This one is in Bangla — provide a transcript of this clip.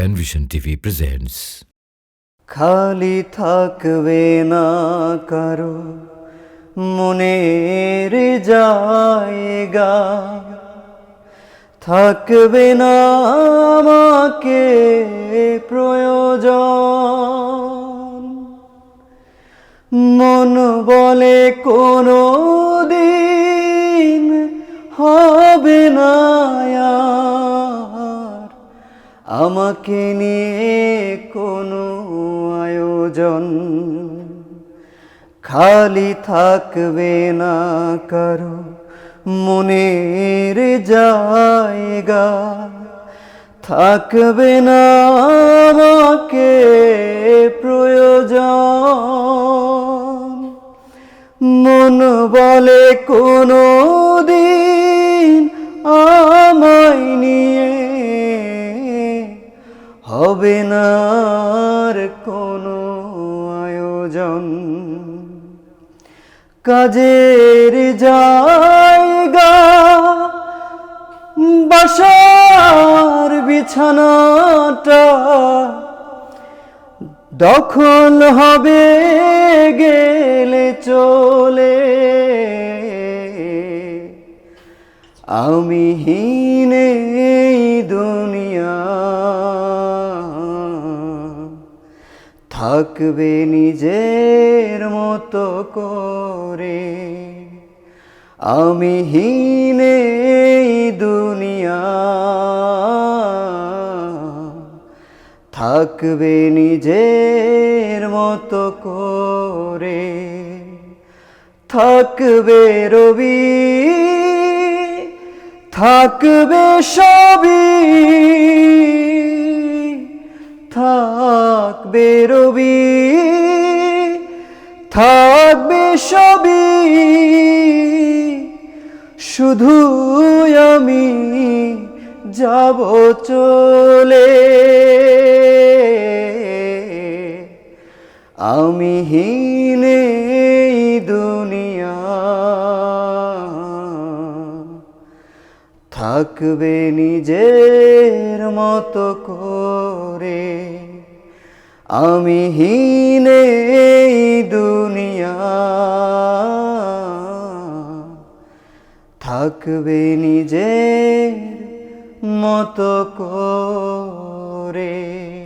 Penvision TV presents খালি থাকবে না কারও, মনের জায়গা। থাকবে না আমাকে প্রয়োজন। মন বলে কোনো দিন হবে না আমাকে নিয়ে কোনো আয়োজন খালি থাকবে না কারও মনের জায়গা। থাকবে না আমাকে প্রয়োজন। মন বলে কোনো হবে না কোনো আয়োজন। কাজের জায়গা বাসার বিছানাটা দখল হবে গেলে চলে। আমি হীনে থাকবে নিজের মতো করে। আমি হীনে দুনিয়া। থাকবে নিজের মতো করে। থাকবে রবি, থাকবে সবই। থাকবে রবি, থাকবে সবই। শুধু আমি যাব চলে। আমি এই দুনিয়া, থাকবে নিজের মতো করে। আমি হীনে দুনিয়া। থাকবে নিজের মতো করে।